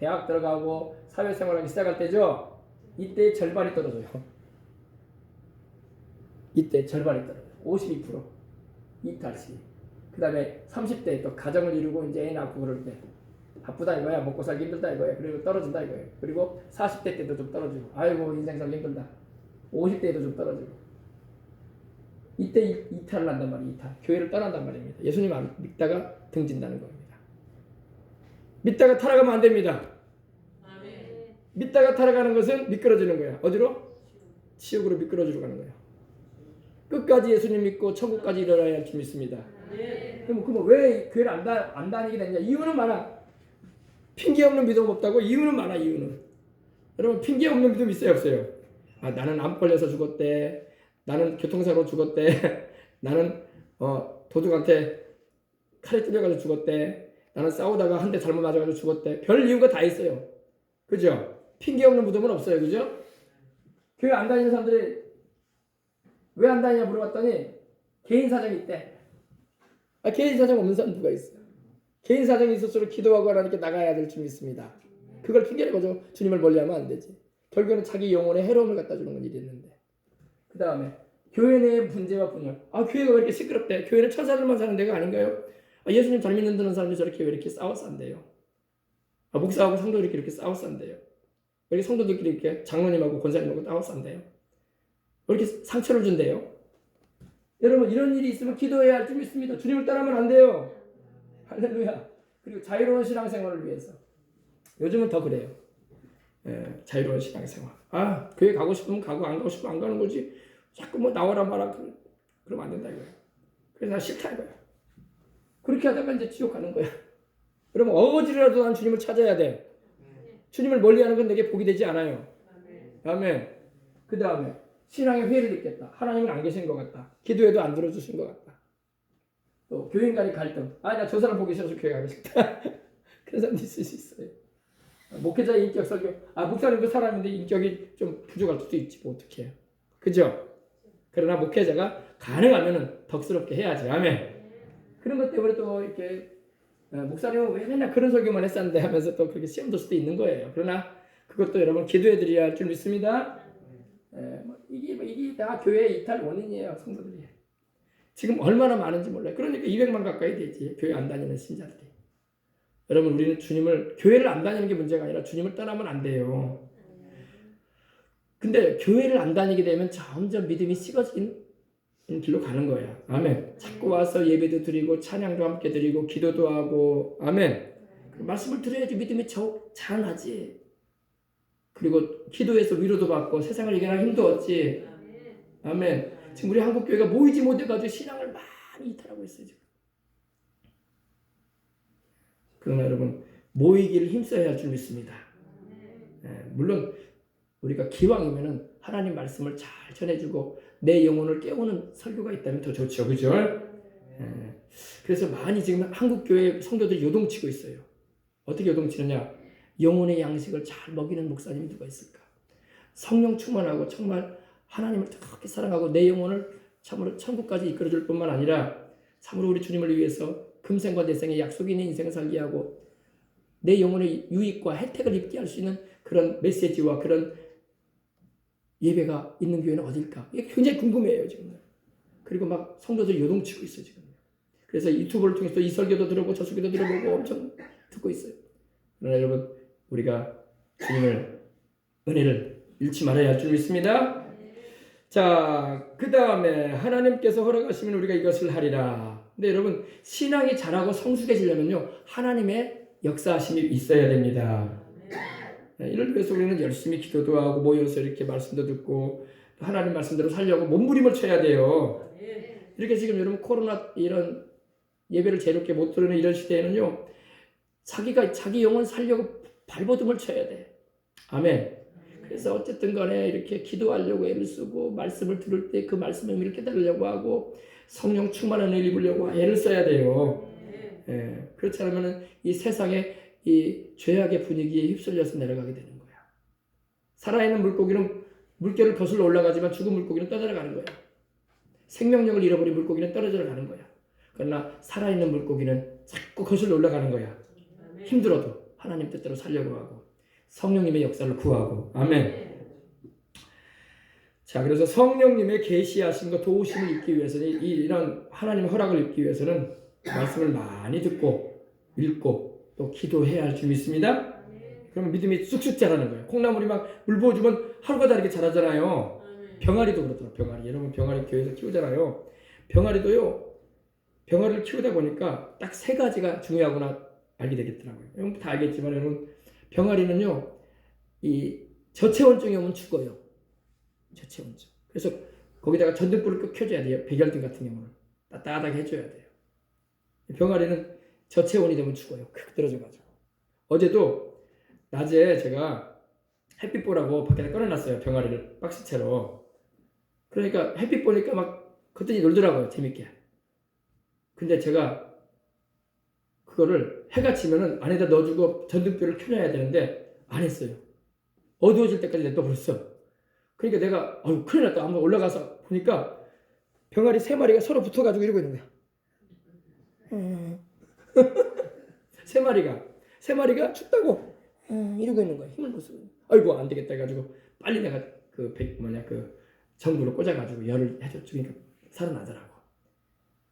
대학 들어가고 사회생활하기 시작할 때죠. 이때 절반이 떨어져요. 이때 절반이 떨어져요. 52% 이탈시. 그 다음에 30대 또 가정을 이루고 이제 애 낳고 그럴 때 바쁘다 이거야 먹고 살기 힘들다 이거야 그리고 떨어진다 이거예요 그리고 40대 때도 좀 떨어지고 아이고 인생 살기 힘들다 50대에도 좀 떨어지고 이때 이- 이탈을 한단 말이에요 이탈 교회를 떠난단 말입니다 예수님 안 믿다가 등진다는 겁니다 믿다가 타락하면 안 됩니다 믿다가 타락하는 것은 미끄러지는 거야 어디로? 지옥으로 미끄러지러 가는 거야 끝까지 예수님 믿고 천국까지 이르러야 할 줄 믿습니다 그럼 그럼 왜 교회를 안, 다, 안 다니게 됐냐? 이유는 많아. 핑계 없는 믿음 없다고 이유는 많아 이유는. 여러분 핑계 없는 믿음 있어요 없어요? 아 나는 암 걸려서 죽었대. 나는 교통사고 죽었대. 나는 어, 도둑한테 칼에 찔려가지고 죽었대. 나는 싸우다가 한 대 잘못 맞아가지고 죽었대. 별 이유가 다 있어요. 그죠? 핑계 없는 믿음은 없어요. 그죠? 교회 안 다니는 사람들이 왜 안 다니냐 물어봤더니 개인 사정이 있대. 아, 개인 사정 없는 사람 누가 있어요? 개인 사정이 있을수록 기도하고 하나님께 나가야 될 줄 믿습니다. 그걸 핑계를 거죠. 주님을 멀리하면 안 되지. 결국에는 자기 영혼에 해로움을 갖다 주는 건 일이 있는데. 그 다음에 교회 내의 문제와 분열. 아 교회가 왜 이렇게 시끄럽대? 교회는 천사들만 사는 데가 아닌가요? 아, 예수님 잘 믿는 사람들이 저렇게 왜 이렇게 돼요? 아, 목사하고 성도들끼리 이렇게 돼요? 왜 이렇게 성도들끼리 이렇게 장로님하고 권사님하고 돼요? 왜 이렇게 상처를 준대요? 여러분 이런 일이 있으면 기도해야 할 줄 믿습니다. 주님을 따라하면 안 돼요. 할렐루야. 그리고 자유로운 신앙생활을 위해서 요즘은 더 그래요. 예, 자유로운 신앙생활. 아 교회 가고 싶으면 가고 안 가고 싶으면 안 가는 거지. 자꾸 뭐 나와라 그- 그러면 안 된다 이거야. 그래서 나 싫다 이거야. 그렇게 하다가 이제 지옥 가는 거야. 여러분 어거지라도 난 주님을 찾아야 돼. 주님을 멀리하는 건 내게 복이 되지 않아요. 아멘. 그 다음에 신앙의 회의를 느꼈다. 하나님은 안 계신 것 같다. 기도해도 안 들어주신 것 같다. 또 교인 간의 갈등. 아, 나 저 사람 보기 싫어서 교회 가고 싶다. 그런 사람도 있을 수 있어요. 목회자의 인격 설교. 아, 목사님도 사람인데 인격이 좀 부족할 수도 있지. 뭐 어떻게 해요. 그죠? 그러나 목회자가 가능하면 덕스럽게 해야지. 아멘. 그런 것 때문에 또 이렇게 어, 목사님은 왜 맨날 그런 설교만 했었는데 하면서 또 그렇게 시험 들 수도 있는 거예요. 그러나 그것도 여러분 기도해 드려야 할 줄 믿습니다. 예, 뭐 이게 뭐 이게 다 교회 이탈 원인이에요, 성도들이. 지금 얼마나 많은지 몰라요. 그러니까 200만 가까이 되지 교회 안 다니는 신자들이. 여러분 우리는 주님을 교회를 안 다니는 게 문제가 아니라 주님을 떠나면 안 돼요. 근데 교회를 안 다니게 되면 점점 믿음이 식어지는 길로 가는 거야. 아멘. 자꾸 와서 예배도 드리고 찬양도 함께 드리고 기도도 하고 아멘. 그 말씀을 들어야지 믿음이 저 자라나지. 그리고 기도해서 위로도 받고 세상을 이겨낼 힘도 얻지. 아멘. 지금 우리 한국 교회가 모이지 못해가지고 신앙을 많이 이탈하고 있어요 지금. 그러나 여러분 모이기를 힘써야 할 줄 믿습니다. 예, 물론 우리가 기왕이면은 하나님 말씀을 잘 전해주고 내 영혼을 깨우는 설교가 있다면 더 좋죠, 그죠? 예, 그래서 많이 지금 한국 교회 성도들이 요동치고 있어요. 어떻게 요동치느냐? 영혼의 양식을 잘 먹이는 목사님이 누가 있을까? 성령 충만하고 정말 하나님을 그렇게 사랑하고 내 영혼을 참으로 천국까지 이끌어줄 뿐만 아니라 참으로 우리 주님을 위해서 금생과 내생의 약속이 있는 인생을 살게 하고 내 영혼의 유익과 혜택을 입게 할 수 있는 그런 메시지와 그런 예배가 있는 교회는 어딜까? 이게 굉장히 궁금해요 지금. 그리고 막 성도들이 요동치고 있어요 지금. 그래서 유튜브를 통해서 이 설교도 들어보고 저 설교도 들어보고 엄청 듣고 있어요. 그러나 여러분 우리가 주님을 은혜를 잃지 말아야 할 줄 믿습니다. 자, 그 다음에 하나님께서 허락하시면 우리가 이것을 하리라. 근데 여러분 신앙이 자라고 성숙해지려면요 하나님의 역사하심이 있어야 됩니다. 네, 이를 위해서 우리는 열심히 기도도 하고 모여서 이렇게 말씀도 듣고 또 하나님 말씀대로 살려고 몸부림을 쳐야 돼요. 이렇게 지금 여러분 코로나 이런 예배를 제롭게 못 드리는 이런 시대에는요 자기가 자기 영혼 살려고 발버둥을 쳐야 돼. 아멘. 그래서 어쨌든 간에 이렇게 기도하려고 애를 쓰고 말씀을 들을 때 그 말씀의 의미를 깨달으려고 하고 성령 충만한 을 입으려고 애를 써야 돼요. 예, 그렇지 않으면 이 세상의 이 죄악의 분위기에 휩쓸려서 내려가게 되는 거야. 살아있는 물고기는 물결을 거슬러 올라가지만 죽은 물고기는 떠내려가는 거야. 생명력을 잃어버린 물고기는 떨어져 가는 거야. 그러나 살아있는 물고기는 자꾸 거슬러 올라가는 거야. 힘들어도 하나님 뜻대로 살려고 하고 성령님의 역사를 구하고 아멘. 자, 그래서 성령님의 계시하신 것 도우심을 입기 위해서는 이- 이런 하나님의 허락을 입기 위해서는 말씀을 많이 듣고 읽고 또 기도해야 할 줄 믿습니다. 그러면 믿음이 쑥쑥 자라는 거예요. 콩나물이 막 물 부어주면 하루가 다르게 자라잖아요. 병아리도 그렇더라고요. 병아리. 여러분 병아리 교회에서 키우잖아요. 병아리도요. 병아리를 키우다 보니까 딱 세 가지가 중요하구나 알게 되겠더라고요. 여러분 다 알겠지만 여러분 병아리는요. 이 저체온증이 오면 죽어요. 저체온증. 그래서 거기다가 전등불을 꼭 켜줘야 돼요. 백열등 같은 경우는 따뜻하게 해줘야 돼요. 병아리는 저체온이 되면 죽어요. 크 떨어져가지고. 어제도 낮에 제가 햇빛 보라고 밖에다 꺼내놨어요. 병아리를 박스채로. 그러니까 햇빛 보니까 막 그랬더니 놀더라고요. 재밌게. 근데 제가 그거를 해가 지면은 안에다 넣어주고 전등불을 켜놔야 되는데 안 했어요. 어두워질 때까지 냅둬버렸어. 그러니까 내가 아유 큰일 났다. 한번 올라가서 보니까 병아리 세 마리가 서로 붙어가지고 이러고 있는 거야. 음. 세 마리가 세 마리가 춥다고 음, 이러고 있는 거야. 힘을 못 쓰고. 아이고 안 되겠다 해가지고 빨리 내가 그 백, 뭐냐 그 전구를 꽂아가지고 열을 해줬죠. 그러니까 살아나더라고.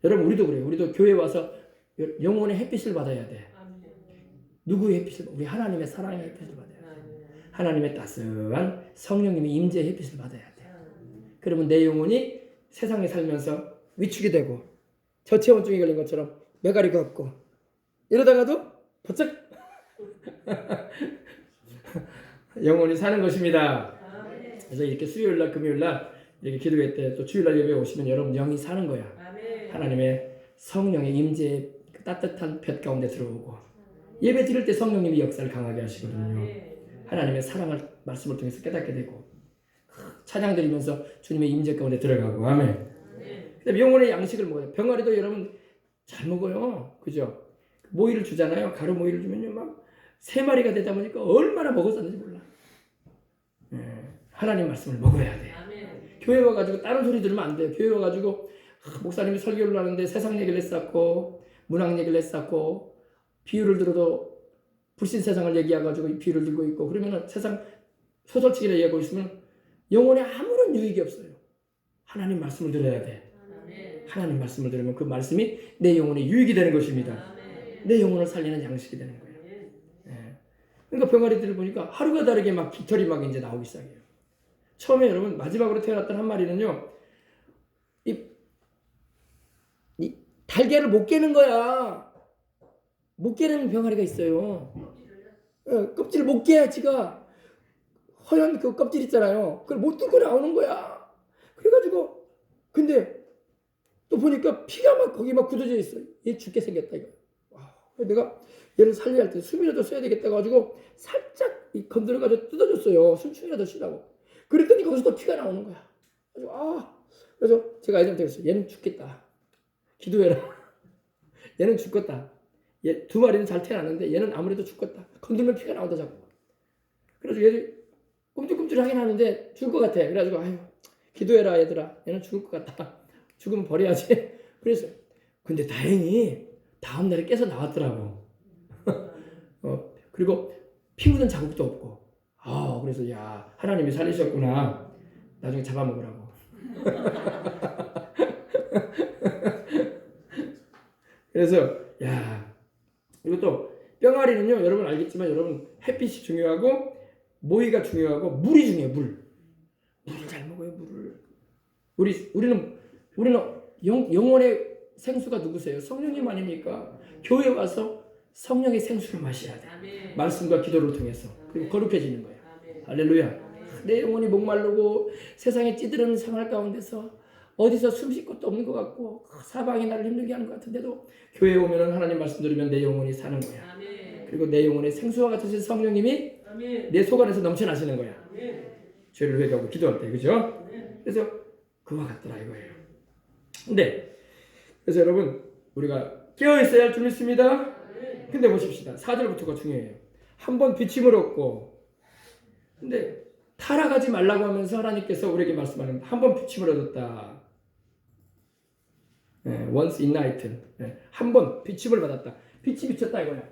여러분 우리도 그래요. 우리도 교회 와서 여- 영혼의 햇빛을 받아야 돼. 누구의 햇빛을? 우리 하나님의 사랑의 햇빛을 받아야 돼. 하나님의 따스한 성령님의 임재의 햇빛을 받아야 돼. 그러면 내 영혼이 세상에 살면서 위축이 되고 저체온증이 걸린 것처럼 메가리가 없고 이러다가도 버쩍 영혼이 사는 것입니다. 그래서 이렇게 수요일 날 금요일 날 이렇게 기도회 때 또 주일 날 예배 오시면 여러분 영이 사는 거야. 하나님의 성령의 임재의 그 따뜻한 볕 가운데 들어오고 예배 드릴 때 성령님이 역사를 강하게 하시거든요. 하나님의 사랑을 말씀을 통해서 깨닫게 되고 찬양 드리면서 주님의 임재 가운데 들어가고 아멘. 영혼의 양식을 먹어요. 병아리도 여러분 잘 먹어요. 그죠? 모이를 주잖아요. 가루 모이를 주면요 막 세 마리가 되다 보니까 얼마나 먹었었는지 몰라. 예, 하나님 말씀을 먹어야 돼. 교회 와가지고 다른 소리 들으면 안 돼요. 교회 와가지고 아, 목사님이 설교를 하는데 세상 얘기를 했었고 문학 얘기를 했었고 비유를 들어도 불신 세상을 얘기해가지고 이 비유를 들고 있고 그러면은 세상 소설치기를 얘기하고 있으면 영혼에 아무런 유익이 없어요. 하나님 말씀을 들어야 돼. 하나님 말씀을 들으면 그 말씀이 내 영혼에 유익이 되는 것입니다. 내 영혼을 살리는 양식이 되는 거예요. 예. 그러니까 병아리들을 보니까 하루가 다르게 막 깃털이 막 이제 나오기 시작해요. 처음에 여러분 마지막으로 태어났던 한 마리는요, 이, 이 달걀을 못 깨는 거야. 못 깨는 병아리가 있어요. 예, 껍질을 못 깨야 지가 허연 그 껍질 있잖아요. 그걸 못 뚫고 나오는 거야. 그래가지고 근데 또 보니까 피가 막 거기 막 굳어져 있어. 얘 죽게 생겼다 이거. 와, 내가 얘를 살려야 할 때 숨이라도 쉬어야 되겠다 가지고 살짝 이 건드려가지고 뜯어줬어요. 숨충이라도 쉬라고. 그랬더니 거기서 또 피가 나오는 거야. 그래서 아, 그래서 제가 아이한테 그랬어요. 얘는 죽겠다. 기도해라. 얘는 죽겠다. 얘 두 마리는 잘 태어났는데 얘는 아무래도 죽겠다. 건들면 피가 나온다 자꾸. 그래서 얘를 꿈틀꿈틀 하긴 하는데 죽을 것 같아. 그래가지고 아유 기도해라 얘들아. 얘는 죽을 것 같다. 죽으면 버려야지. 그래서 근데 다행히 다음 날에 깨서 나왔더라고. 어 그리고 피 묻은 자국도 없고. 아 그래서 야 하나님이 살리셨구나. 나중에 잡아먹으라고. 그래서 야 그리고 또 뿅아리는요 여러분 알겠지만 여러분 햇빛이 중요하고 모이가 중요하고 물이 중요해요 물 물을 잘 먹어요 물을 우리 우리는 우리는 영, 영혼의 생수가 누구세요? 성령님 아닙니까? 교회 와서 성령의 생수를 마셔야 돼. 말씀과 기도를 통해서. 그리고 거룩해지는 거예요 할렐루야. 내 영혼이 목마르고 세상에 찌들은 생활 가운데서 어디서 숨 쉴 것도 없는 것 같고 사방이 나를 힘들게 하는 것 같은데도 교회에 오면 하나님 말씀 들으면 내 영혼이 사는 거야. 그리고 내 영혼의 생수와 같으신 성령님이 내 속 안에서 넘쳐나시는 거야. 죄를 회개하고 기도할 때, 그죠? 그래서 그와 같더라 이거예요. 근데 그래서 여러분 우리가 깨어 있어야 할 줄 믿습니다. 근데 보십시다. 4절부터가 중요해요. 한번 비침을 얻고 근데 타락하지 말라고 하면서 하나님께서 우리에게 말씀하는 한번 비침을 얻었다. 네, once enlightened. 네, 한번 비침을 받았다. 빛이 비쳤다 이거야.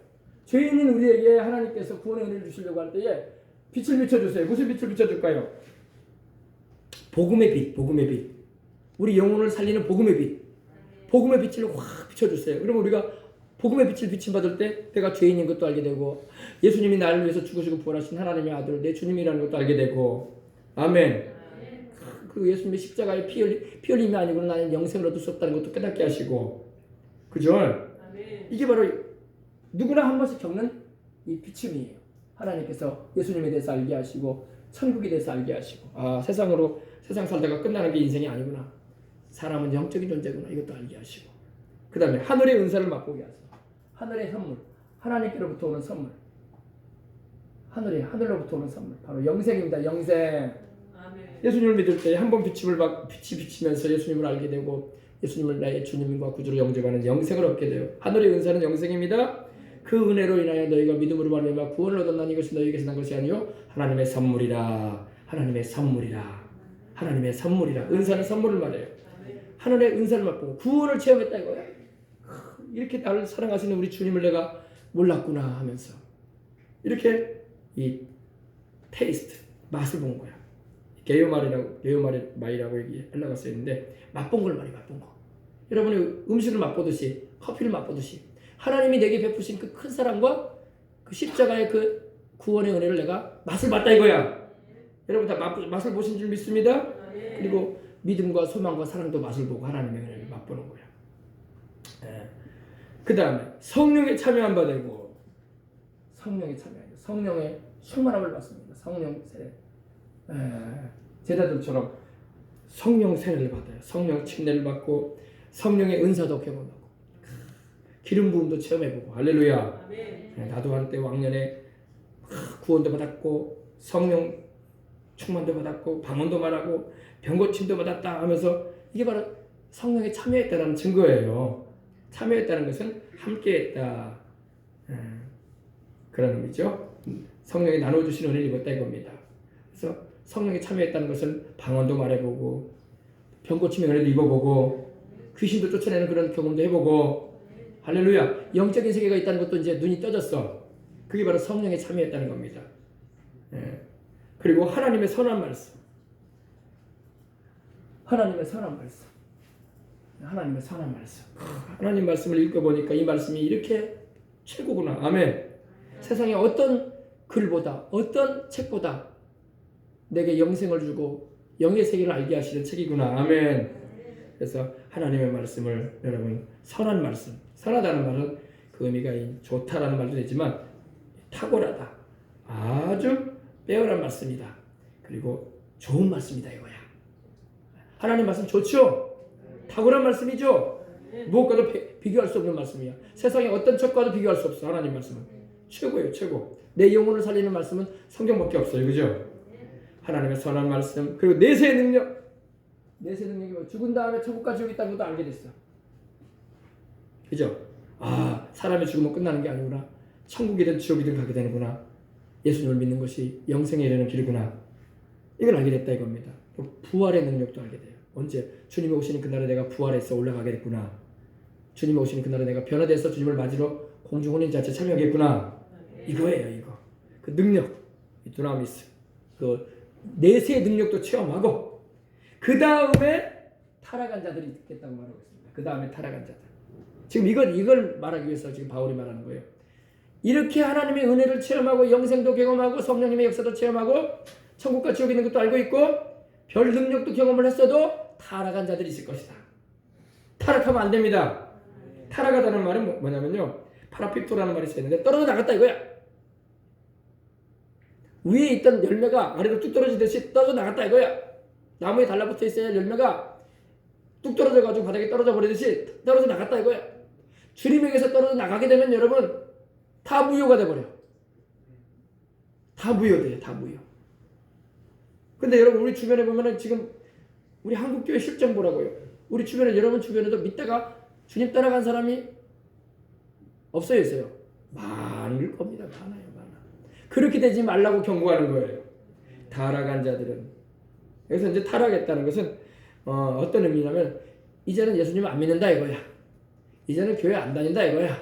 죄인인 우리에게 하나님께서 구원의 은혜를 주시려고 할 때에 빛을 비춰주세요. 무슨 빛을 비춰줄까요? 복음의 빛, 복음의 빛. 우리 영혼을 살리는 복음의 빛. 복음의 빛을 확 비춰주세요. 그러면 우리가 복음의 빛을 비침 받을 때 내가 죄인인 것도 알게 되고 예수님이 나를 위해서 죽으시고 부활하신 하나님의 아들 내 주님이라는 것도 알게 되고 아멘. 그리고 예수님의 십자가에 피, 흘리, 피 흘림이 아니고 나는 영생을 얻을 수 없다는 것도 깨닫게 하시고 그죠? 이게 바로 누구나 한 번씩 겪는 이 비춤이에요. 하나님께서 예수님에 대해서 알게 하시고 천국에 대해서 알게 하시고 아 세상으로 세상 살다가 끝나는 게 인생이 아니구나. 사람은 영적인 존재구나. 이것도 알게 하시고 그 다음에 하늘의 은사를 맛보게 하소서. 하늘의 선물, 하나님께로부터 오는 선물. 하늘이 하늘로부터 오는 선물. 바로 영생입니다. 영생. 예수님을 믿을 때 한 번 비침을 받 빛이 비치면서 예수님을 알게 되고 예수님을 나의 주님과 구주로 영접하는 영생을 얻게 돼요. 하늘의 은사는 영생입니다. 그 은혜로 인하여 너희가 믿음으로 말미암아 구원을 얻었나니 이것이 너희에게서 난 것이 아니요 하나님의 선물이라. 하나님의 선물이라. 하나님의 선물이라. 은사는 선물을 말해요. 하늘의 은사를 맛보고 구원을 체험했다 이거야. 이렇게 나를 사랑하시는 우리 주님을 내가 몰랐구나 하면서 이렇게 이 테이스트 맛을 본 거야. 게요말이라고 게요말이라고 여기 헬라가 써 있는데 맛본 걸 말이 맛본 거. 여러분이 음식을 맛보듯이 커피를 맛보듯이 하나님이 내게 베푸신 그 큰 사랑과 그 십자가의 그 구원의 은혜를 내가 맛을 봤다 이거야. 여러분 다 맛, 맛을 보신 줄 믿습니다. 그리고 믿음과 소망과 사랑도 맛을 보고 하나님의 은혜를 맛보는 거야. 그 다음에 성령에 참여한 바 되고 성령에 참여하죠. 성령의 충만함을 받습니다. 성령 세례. 에, 제자들처럼 성령 세례를 받아요. 성령 침례를 받고 성령의 은사도 경험하고 기름 부음도 체험해보고 할렐루야. 네, 나도 한때 왕년에 구원도 받았고 성령 충만도 받았고 방언도 말하고 병고 침도 받았다 하면서 이게 바로 성령에 참여했다는 증거예요. 참여했다는 것은 함께했다 에, 그런 의미죠. 성령이 나눠주신 은혜를 입었다 이겁니다. 그래서 성령에 참여했다는 것은 방언도 말해보고 병고침의 은혜도 입어보고 귀신도 쫓아내는 그런 경험도 해보고 할렐루야 영적인 세계가 있다는 것도 이제 눈이 떠졌어. 그게 바로 성령에 참여했다는 겁니다. 예. 그리고 하나님의 선한 말씀. 하나님의 선한 말씀. 하나님의 선한 말씀. 하나님 말씀을 읽어보니까 이 말씀이 이렇게 최고구나. 아멘. 세상에 어떤 글보다, 어떤 책보다 내게 영생을 주고 영의 세계를 알게 하시는 책이구나. 아멘. 그래서 하나님의 말씀을 여러분 선한 말씀. 선하다는 말은 그 의미가 좋다라는 말도 되지만 탁월하다. 아주 빼어난 말씀이다. 그리고 좋은 말씀이다 이거야. 하나님 말씀 좋죠? 탁월한 말씀이죠? 무엇과도 비, 비교할 수 없는 말씀이야. 세상에 어떤 책과도 비교할 수 없어. 하나님 말씀은 최고예요, 최고. 내 영혼을 살리는 말씀은 성경밖에 없어요, 그죠? 하나님의 선한 말씀 그리고 내세의 능력. 내세 능력이 뭐 죽은 다음에 천국과 지옥이 있다는 것도 알게 됐어. 그죠? 아, 사람이 죽으면 끝나는 게 아니구나. 천국이든 지옥이든 가게 되는구나. 예수님을 믿는 것이 영생에 이르는 길이구나. 이걸 알게 됐다 이겁니다. 부활의 능력도 알게 돼요. 언제 주님이 오시는 그날에 내가 부활해서 올라가게 됐구나. 주님이 오시는 그날에 내가 변화돼서 주님을 맞으러 공중 혼인 자체 참여하겠구나. 이거예요, 이거. 그 능력, 이 두나미스, 그 내세의 능력도 체험하고 그 다음에 타락한 자들이 있겠다고 말하고 있습니다. 그 다음에 타락한 자들. 지금 이걸 이걸 말하기 위해서 지금 바울이 말하는 거예요. 이렇게 하나님의 은혜를 체험하고 영생도 경험하고 성령님의 역사도 체험하고 천국과 지옥 있는 것도 알고 있고 별 능력도 경험을 했어도 타락한 자들이 있을 것이다. 타락하면 안 됩니다. 타락하다는 말은 뭐- 뭐냐면요. 파라피토라는 말이 있었는데 떨어져 나갔다 이거야. 위에 있던 열매가 아래로 뚝 떨어지듯이 떨어져 나갔다 이거야. 나무에 달라붙어 있어야 열매가 뚝 떨어져 가지고 바닥에 떨어져 버리듯이 떨어져 나갔다 이거야. 주님에게서 떨어져 나가게 되면 여러분 다 무효가 돼 버려. 다 무효돼요. 다 무효. 근데 여러분 우리 주변에 보면은 지금 우리 한국 교회 실정 보라고요. 우리 주변에 여러분 주변에도 믿다가 주님 따라간 사람이 없어요, 있어요. 많을 겁니다. 많아요, 많아. 그렇게 되지 말라고 경고하는 거예요. 타락한 자들은. 여기서 이제 타락했다는 것은 어, 어떤 의미냐면 이제는 예수님 안 믿는다 이거야. 이제는 교회 안 다닌다 이거야.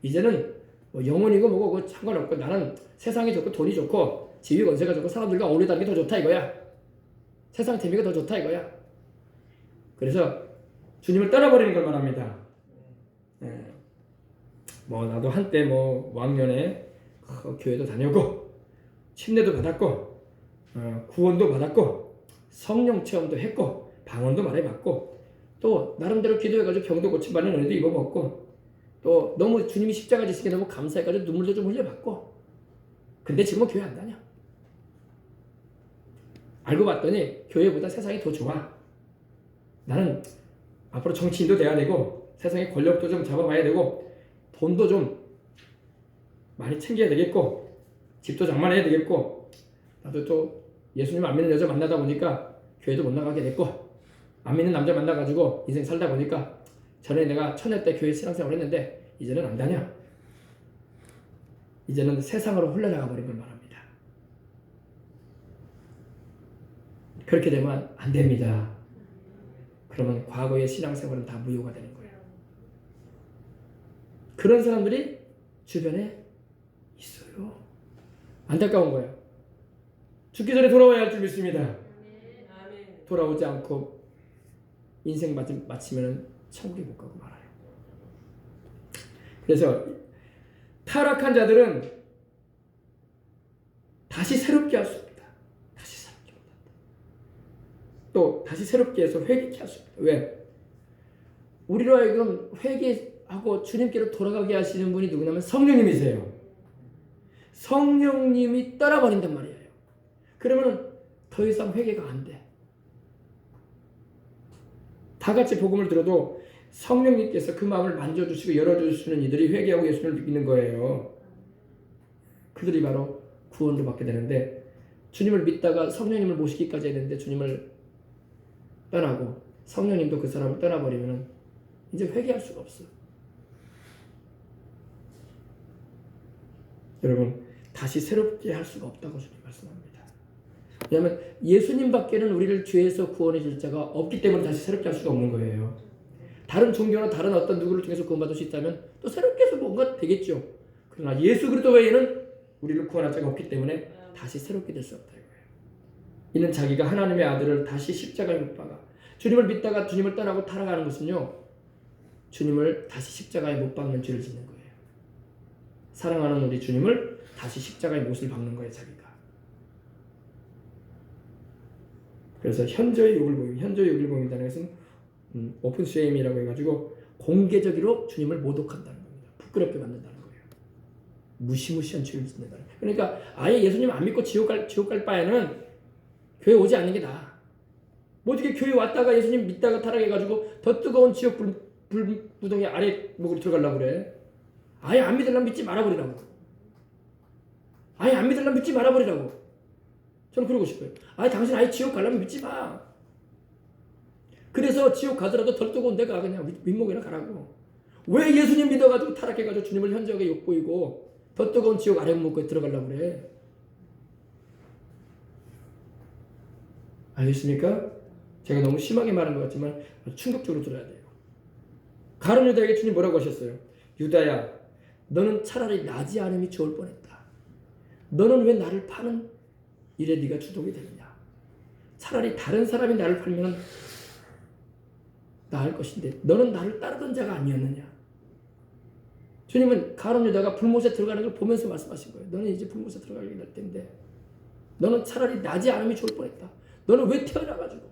이제는 뭐 영혼이고 뭐고 그거 상관없고 나는 세상이 좋고 돈이 좋고 지위 권세가 좋고 사람들과 어울리다는 게 더 좋다 이거야. 세상 재미가 더 좋다 이거야. 그래서 주님을 떠나버리는 걸 말합니다. 예. 뭐 나도 한때 뭐 왕년에 어, 교회도 다녔고 침례도 받았고 어, 구원도 받았고 성령 체험도 했고 방언도 말해봤고 또 나름대로 기도해가지고 병도 고침받는 은혜도 입어먹고 또 너무 주님이 십자가 지시게 너무 감사해가지고 눈물도 좀 흘려봤고 근데 지금은 교회 안 다녀 알고 봤더니 교회보다 세상이 더 좋아. 나는 앞으로 정치인도 돼야 되고 세상의 권력도 좀 잡아봐야 되고 돈도 좀 많이 챙겨야 되겠고 집도 장만해야 되겠고 나도 또 예수님 안 믿는 여자 만나다 보니까 교회도 못 나가게 됐고 안 믿는 남자 만나가지고 인생 살다 보니까 전에 내가 처녀 때 교회 신앙생활 했는데 이제는 안 다녀. 이제는 세상으로 흘러나가 버린 걸 말합니다 그렇게 되면 안 됩니다. 그러면 과거의 신앙생활은 다 무효가 되는 거예요. 그런 사람들이 주변에 있어요. 안타까운 거예요. 죽기 전에 돌아와야 할 줄 믿습니다. 돌아오지 않고 인생 마치- 마치면 천국에 못 가고 말아요. 그래서 타락한 자들은 다시 새롭게 할 수 없다. 다시 새롭게 못한다. 또 다시 새롭게 해서 회개케 없다. 왜? 우리로 하여금 회개하고 주님께로 돌아가게 하시는 분이 누구냐면 성령님이세요. 성령님이 떠나버린단 말이에요. 그러면 더 이상 회개가 안 돼. 다 같이 복음을 들어도 성령님께서 그 마음을 만져주시고 열어주시는 이들이 회개하고 예수를 믿는 거예요. 그들이 바로 구원을 받게 되는데 주님을 믿다가 성령님을 모시기까지 했는데 주님을 떠나고 성령님도 그 사람을 떠나버리면 이제 회개할 수가 없어. 여러분 다시 새롭게 할 수가 없다고 주님 말씀합니다. 왜냐하면 예수님밖에는 우리를 죄에서 구원해 줄 자가 없기 때문에 다시 새롭게 할 수가 없는 거예요. 다른 종교나 다른 어떤 누구를 통해서 구원받을 수 있다면 또 새롭게 해서 뭔가 되겠죠. 그러나 예수 그리스도 외에는 우리를 구원할 자가 없기 때문에 다시 새롭게 될 수 없다 이는 자기가 하나님의 아들을 다시 십자가에 못 박아 주님을 믿다가 주님을 떠나고 타락하는 것은요. 주님을 다시 십자가에 못 박는 죄를 짓는 거예요. 사랑하는 우리 주님을 다시 십자가에 못을 박는 거예요, 자기가. 그래서 현저히 욕을 보임, 현저히 욕을 보인다는 것은 음, 오픈 쉐임이라고 해가지고 공개적으로 주님을 모독한다는 겁니다. 부끄럽게 만든다는 거예요. 무시무시한 죄를 짓는다는. 거예요. 그러니까 아예 예수님 안 믿고 지옥 갈 지옥 갈 바에는 교회 오지 않는 게 나아. 뭐 어떻게 교회 왔다가 예수님 믿다가 타락해가지고 더 뜨거운 지옥 불, 불 무덩이 아래 목으로 들어가려고 그래. 아예 안 믿으려면 믿지 말아버리라고. 아예 안 믿으려면 믿지 말아버리라고. 저는 그러고 싶어요. 아예 당신 아예 지옥 가려면 믿지 마. 그래서 지옥 가더라도 덜 뜨거운 데가 그냥 윗- 윗목이나 가라고. 왜 예수님 믿어가지고 타락해가지고 주님을 현저하게 욕보이고 더 뜨거운 지옥 아래 목에 들어가려고 그래. 알겠습니까? 제가 너무 심하게 말한 것 같지만 충격적으로 들어야 돼요. 가룟 유다에게 주님 뭐라고 하셨어요? 유다야, 너는 차라리 나지 않음이 좋을 뻔했다. 너는 왜 나를 파는 일에 네가 주동이 되느냐? 차라리 다른 사람이 나를 팔면 나을 것인데 너는 나를 따르던 자가 아니었느냐? 주님은 가룟 유다가 불못에 들어가는 걸 보면서 말씀하신 거예요. 너는 이제 불못에 들어가게 될 텐데 너는 차라리 나지 않음이 좋을 뻔했다. 너는 왜 태어나가지고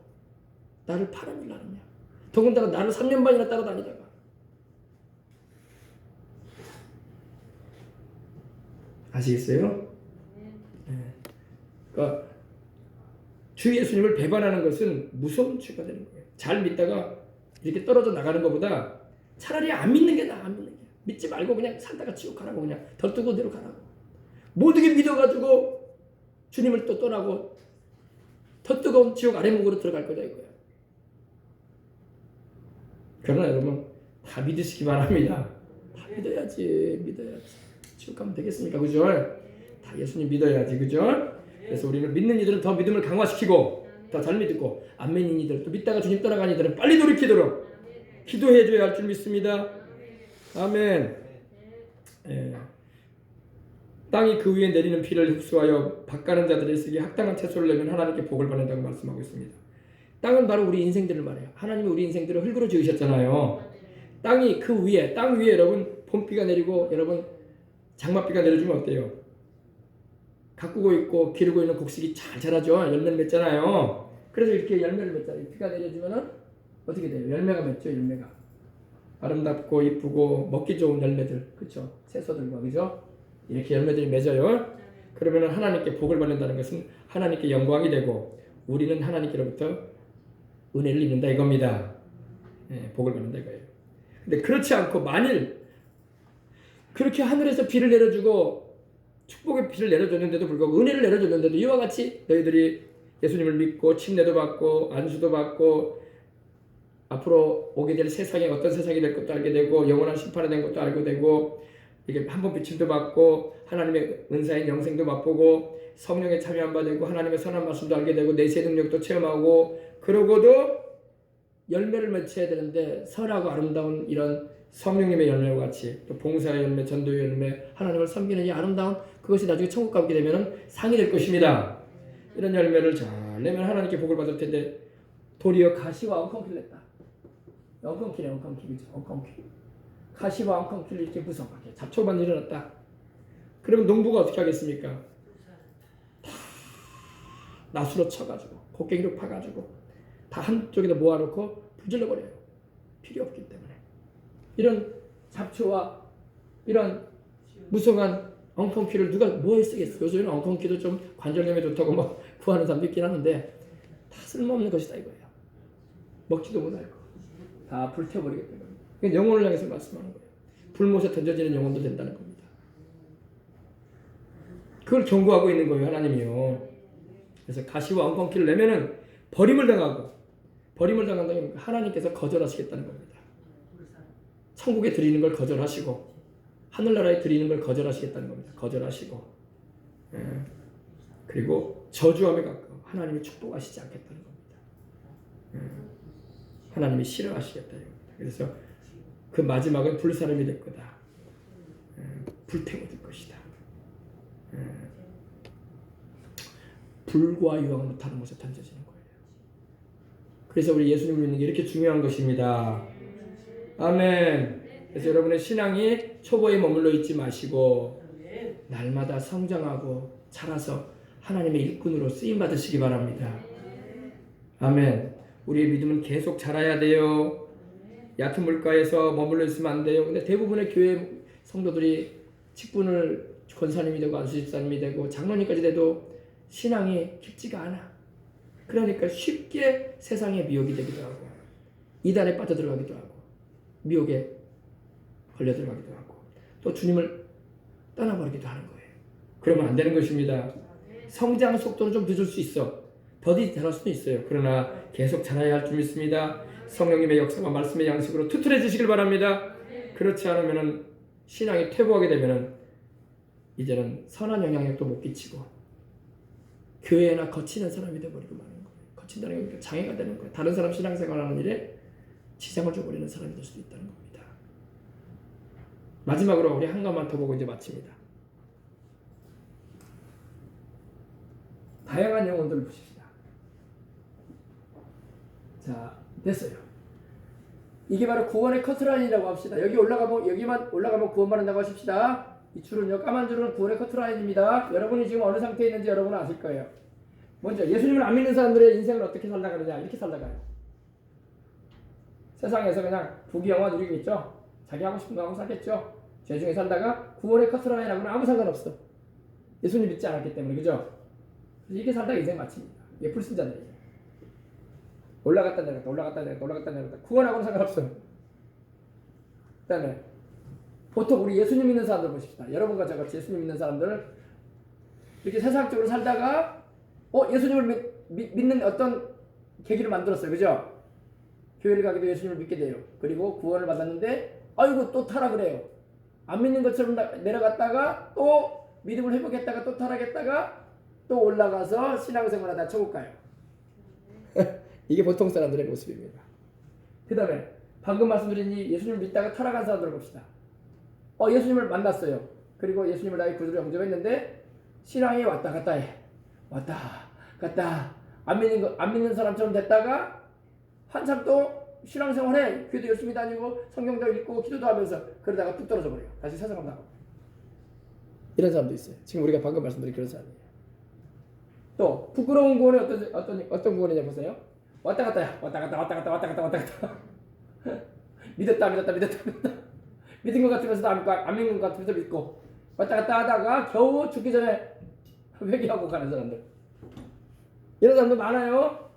나를 일을 하느냐? 더군다나 나를 3년 반이나 따라다니다가 아시겠어요? 네. 그러니까 주 예수님을 배반하는 것은 무서운 죄가 되는 거예요. 잘 믿다가 이렇게 떨어져 나가는 것보다 차라리 안 믿는 게 나아, 안 믿는 게. 믿지 말고 그냥 살다가 지옥 가라고 그냥 덜 뜨거운 데로 가라고. 모두게 믿어가지고 주님을 또 떠나고 더 뜨거운 지옥 아래목으로 들어갈 거다 이거야. 그러나 여러분 다 믿으시기 바랍니다. 다 믿어야지, 믿어야지. 지옥 가면 되겠습니까, 그죠? 다 예수님 믿어야지, 그죠? 그래서 우리는 믿는 이들은 더 믿음을 강화시키고 더 잘 믿고 안 믿는 이들 또 믿다가 주님 떠나간 이들은 빨리 돌이키도록 기도해줘야 할 줄 믿습니다. 아멘. 예. 땅이 그 위에 내리는 비를 흡수하여 밭가는 자들에게 합당한 채소를 내면 하나님께 복을 받는다고 말씀하고 있습니다. 땅은 바로 우리 인생들을 말해요. 하나님이 우리 인생들을 흙으로 지으셨잖아요. 땅이 그 위에 땅 위에 여러분 봄비가 내리고 여러분 장맛비가 내려주면 어때요? 가꾸고 있고 기르고 있는 곡식이 잘 자라죠. 열매를 맺잖아요. 그래서 이렇게 열매를 맺잖아요. 비가 내려주면은 어떻게 돼요? 열매가 맺죠. 열매가 아름답고 이쁘고 먹기 좋은 열매들 그렇죠? 채소들과 그죠? 이렇게 열매들이 맺어요. 그러면은 하나님께 복을 받는다는 것은 하나님께 영광이 되고 우리는 하나님께로부터 은혜를 입는다 이겁니다. 예, 복을 받는다 이거예요. 근데 그렇지 않고 만일 그렇게 하늘에서 비를 내려주고 축복의 비를 내려줬는데도 불구하고 은혜를 내려줬는데도 이와 같이 너희들이 예수님을 믿고 침례도 받고 안수도 받고 앞으로 오게 될 세상에 어떤 세상이 될 것도 알게 되고 영원한 심판에 대한 것도 알게 되고 이게 한 번 비침도 받고 하나님의 은사인 영생도 맛보고 성령에 참여한 바 되고 하나님의 선한 말씀도 알게 되고 내세 능력도 체험하고 그러고도 열매를 맺혀야 되는데 선하고 아름다운 이런 성령님의 열매와 같이 또 봉사의 열매, 전도의 열매, 하나님을 섬기는 이 아름다운 그것이 나중에 천국 가게 되면은 상이 될 것입니다. 이런 열매를 잘 내면 하나님께 복을 받을 텐데 도리어 가시와 엉겅퀴를 냈다. 엉겅퀴네 엉겅퀴 그죠? 엉겅퀴. 가시와 엉겅퀴를 이렇게 무성하게 잡초만 일어났다. 그러면 농부가 어떻게 하겠습니까? 다 나수로 쳐가지고 곡괭이로 파가지고 다 한쪽에다 모아놓고 불질러 버려요. 필요 없기 때문에 이런 잡초와 이런 무성한 엉겅퀴를 누가 뭐에 쓰겠어? 요즘에는 엉겅퀴도 좀 관절염에 좋다고 막 구하는 사람도 있긴 하는데 다 쓸모없는 것이다 이거예요. 먹지도 못할 거. 다. 이건 영혼을 향해서 말씀하는 거예요. 불못에 던져지는 영혼도 된다는 겁니다. 그걸 경고하고 있는 거예요, 하나님이요. 그래서 가시와 엉겅퀴를 내면은 버림을 당하고 버림을 당한다면 하나님께서 거절하시겠다는 겁니다. 천국에 드리는 걸 거절하시고 하늘나라에 드리는 걸 거절하시겠다는 겁니다. 거절하시고 예. 그리고 저주함에 가까워 하나님이 축복하시지 않겠다는 겁니다. 예. 하나님이 싫어하시겠다 이겁니다. 그래서 그 마지막은 불사름이 될 거다. 예. 불태워질 것이다. 예. 불과 유황을 못하는 곳에 던져지는 거예요. 그래서 우리 예수님을 믿는 게 이렇게 중요한 것입니다. 아멘. 그래서 여러분의 신앙이 초보에 머물러 있지 마시고 날마다 성장하고 자라서 하나님의 일꾼으로 쓰임 받으시기 바랍니다. 아멘. 우리의 믿음은 계속 자라야 돼요. 얕은 물가에서 머물러 있으면 안 돼요. 근데 대부분의 교회 성도들이 직분을 권사님이 되고 안수집사님이 되고 장로님까지 돼도 신앙이 깊지가 않아. 그러니까 쉽게 세상의 미혹이 되기도 하고 이단에 빠져들어가기도 하고 미혹에 걸려 들어가기도 하고 또 주님을 떠나버리기도 하는 거예요. 그러면 안 되는 것입니다. 성장 속도는 좀 늦을 수 있어. 더디 잘할 수도 있어요. 그러나 계속 자라야 할 줄 믿습니다. 성령님의 역사와 말씀의 양식으로 투투해지시길 바랍니다. 그렇지 않으면 신앙이 퇴보하게 되면 이제는 선한 영향력도 못 끼치고 교회나 거치는 사람이 되어버리고 마는 거예요. 거친다는 게 장애가 되는 거예요. 다른 사람 신앙생활하는 일에 지장을 줘버리는 사람이 될 수도 있다는 겁니다. 마지막으로 우리 한 가만 더 보고 이제 마칩니다. 다양한 영혼들을 보십시다. 자, 됐어요. 이게 바로 구원의 커트라인이라고 합시다. 여기 올라가면 여기만 올라가면 구원받는다고 하십시다. 이 줄은요, 까만 줄은 구원의 커트라인입니다. 여러분이 지금 어느 상태에 있는지 여러분은 아실 거예요. 먼저 예수님을 안 믿는 사람들의 인생을 어떻게 살다 가느냐 이렇게 살다 가요. 세상에서 그냥 부귀영화 누리겠죠. 자기 하고 싶은 거 하고 살겠죠. 죄 중에 살다가 구원의 커트라인하고는 아무 상관없어. 예수님 믿지 않았기 때문에 그죠? 이게 살다가 인생 마칩니다. 이게 불신자들이에요. 올라갔다 내려갔다 올라갔다 내려갔다 올라갔다 내려갔다 구원하고는 상관없어요. 그다음에 보통 우리 예수님 믿는 사람들 보십시다. 여러분과 저같이 예수님 믿는 사람들 이렇게 세상적으로 살다가 어 예수님을 믿, 믿, 믿는 어떤 계기를 만들었어요. 그죠? 교회를 되고 예수님을 믿게 돼요. 그리고 구원을 받았는데 아이고 또 타라 그래요. 안 믿는 것처럼 나- 내려갔다가 또 믿음을 회복했다가 또 타락했다가 또 올라가서 신앙생활하다 천국 가요. 이게 보통 사람들의 모습입니다. 그 다음에 방금 말씀드린 이 예수님을 믿다가 타락한 사람들을 봅시다. 어 예수님을 만났어요. 그리고 예수님을 나의 구주로 영접했는데 신앙이 왔다 갔다 해. 왔다 갔다 안 믿는 거, 안 믿는 사람처럼 됐다가 한참 또 신앙생활 해 교도 열심히 다니고 성경도 읽고 기도도 하면서 그러다가 뚝 떨어져 버려요. 다시 세상으로 나가고 이런 사람도 있어요. 지금 우리가 방금 말씀드린 그런 사람이에요. 또 부끄러운 구원이 어떤 어떤 어떤 구원이냐 보세요. 왔다 갔다 해. 왔다 갔다 왔다 갔다 왔다 갔다 왔다 갔다 믿었다 믿었다 믿었다 믿었다 믿은 것 같으면서도 안 믿고 안 믿는 것 같으면서 믿고 왔다 갔다 하다가 겨우 죽기 전에 회개하고 가는 사람들 이런 사람도 많아요.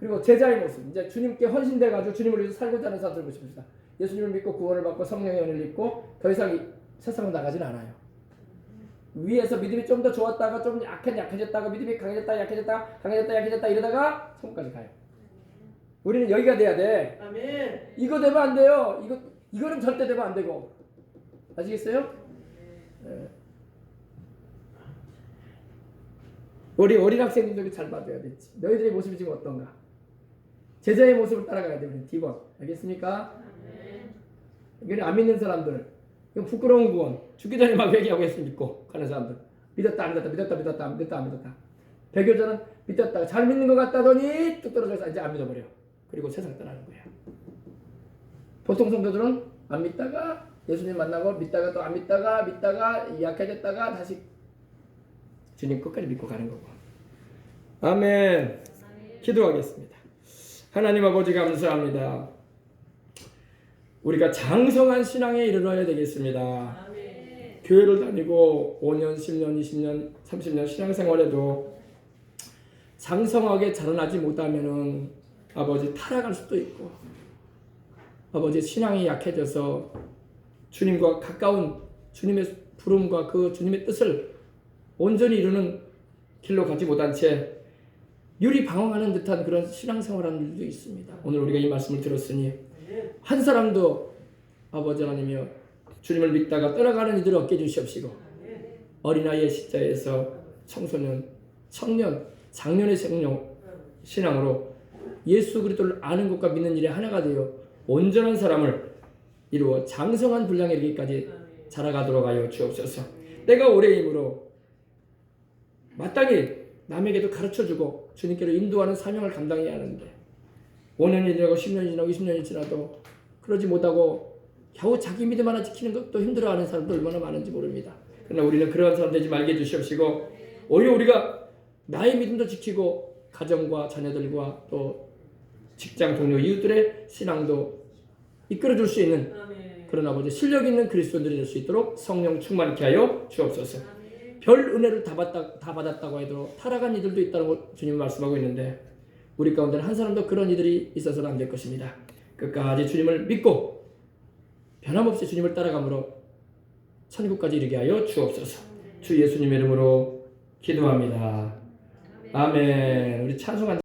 그리고 제자의 모습 이제 주님께 헌신돼 가지고 주님을 위해서 살고자 하는 사람들 보십시다. 예수님을 믿고 구원을 받고 성령의 은혜를 입고 더 이상 이 세상으로 나가진 않아요. 위에서 믿음이 좀 더 좋았다가 좀 약해 약해졌다가 믿음이 강해졌다 약해졌다 강해졌다 약해졌다 이러다가 천국까지 가요. 우리는 여기가 돼야 돼. 아멘. 이거 되면 안 돼요. 이거 이거는 절대 되면 안 되고 아시겠어요? 예. 우리 어린 학생들도 잘 봐줘야 돼. 너희들의 모습이 지금 어떤가? 제자의 모습을 따라가야 돼. 우리 디번 알겠습니까? 이게 안 믿는 사람들, 부끄러운 구원, 죽기 전에 막 회개하고 예수 믿고 가는 사람들, 믿었다 안 믿었다 믿었다 믿었다 안 믿었다 안 믿었다. 배교자는 믿었다가 잘 믿는 것 같다더니 뚝 떨어져서 이제 안 믿어버려. 그리고 세상 떠나는 거야. 보통 성도들은 안 믿다가 예수님 만나고 믿다가 또 안 믿다가 믿다가 약해졌다가 다시 주님 끝까지 믿고 가는 거고. 아멘. 기도하겠습니다. 하나님 아버지 감사합니다. 우리가 장성한 신앙에 이르러야 되겠습니다. 아멘. 교회를 다니고 5년, 10년, 20년, 30년 신앙생활에도 장성하게 자라나지 못하면은 아버지 타락할 수도 있고 아버지 신앙이 약해져서 주님과 가까운 주님의 부름과 그 주님의 뜻을 온전히 이루는 길로 가지 못한 채 유리 방황하는 듯한 그런 신앙생활하는 일도 있습니다. 오늘 우리가 이 말씀을 들었으니 한 사람도 아버지 하나님이여 주님을 믿다가 떠나가는 이들을 얻게 해주시옵시고 어린아이의 십자에서 청소년, 청년, 장년의 생명, 신앙으로 예수 그리스도를 아는 것과 믿는 일에 하나가 되어 온전한 사람을 이루어 장성한 분량에 이르기까지 자라가도록 하여 주옵소서. 때가 오래이므로 마땅히 남에게도 가르쳐주고 주님께로 인도하는 사명을 감당해야 하는데 5년이 지나고 10년이 지나고 20년이 지나도 그러지 못하고 겨우 자기 믿음 하나 지키는 것도 힘들어하는 사람도 얼마나 많은지 모릅니다. 그러나 우리는 그러한 사람 되지 말게 해주시옵시고 오히려 우리가 나의 믿음도 지키고 가정과 자녀들과 또 직장 동료 이웃들의 신앙도 이끌어 줄 수 있는. 그런 아버지 실력 있는 그리스도인들이 될 수 있도록 성령 충만케 하여 주옵소서. 별 은혜를 다, 받다, 다 받았다고 해도 타락한 이들도 있다는 걸 주님 말씀하고 있는데 우리 가운데는 한 사람도 그런 이들이 있어서는 안 될 것입니다. 끝까지 주님을 믿고 변함없이 주님을 따라감으로 천국까지 이르게 하여 주옵소서. 주 예수님 이름으로 기도합니다. 아멘. 우리 찬송한